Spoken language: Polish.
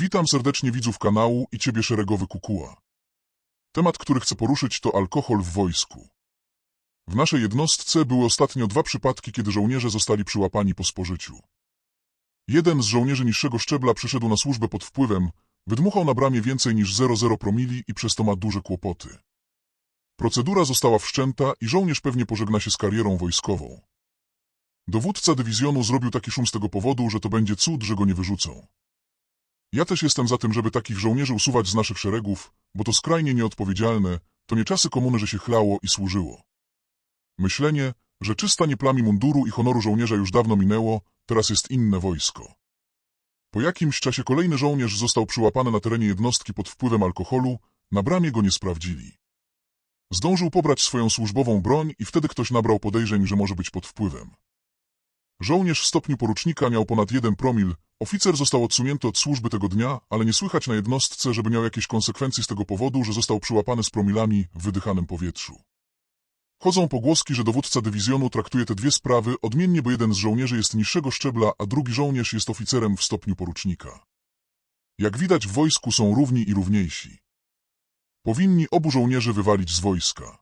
Witam serdecznie widzów kanału i Ciebie szeregowy kukuła. Temat, który chcę poruszyć to alkohol w wojsku. W naszej jednostce były ostatnio dwa przypadki, kiedy żołnierze zostali przyłapani po spożyciu. Jeden z żołnierzy niższego szczebla przyszedł na służbę pod wpływem, wydmuchał na bramie więcej niż 0,0 promili i przez to ma duże kłopoty. Procedura została wszczęta i żołnierz pewnie pożegna się z karierą wojskową. Dowódca dywizjonu zrobił taki szum z tego powodu, że to będzie cud, że go nie wyrzucą. Ja też jestem za tym, żeby takich żołnierzy usuwać z naszych szeregów, bo to skrajnie nieodpowiedzialne, to nie czasy komuny, że się chlało i służyło. Myślenie, że czysta nie plami munduru i honoru żołnierza już dawno minęło, teraz jest inne wojsko. Po jakimś czasie kolejny żołnierz został przyłapany na terenie jednostki pod wpływem alkoholu, na bramie go nie sprawdzili. Zdążył pobrać swoją służbową broń i wtedy ktoś nabrał podejrzeń, że może być pod wpływem. Żołnierz w stopniu porucznika miał ponad jeden promil, oficer został odsunięty od służby tego dnia, ale nie słychać na jednostce, żeby miał jakieś konsekwencje z tego powodu, że został przyłapany z promilami w wydychanym powietrzu. Chodzą pogłoski, że dowódca dywizjonu traktuje te dwie sprawy odmiennie, bo jeden z żołnierzy jest niższego szczebla, a drugi żołnierz jest oficerem w stopniu porucznika. Jak widać w wojsku są równi i równiejsi. Powinni obu żołnierzy wywalić z wojska.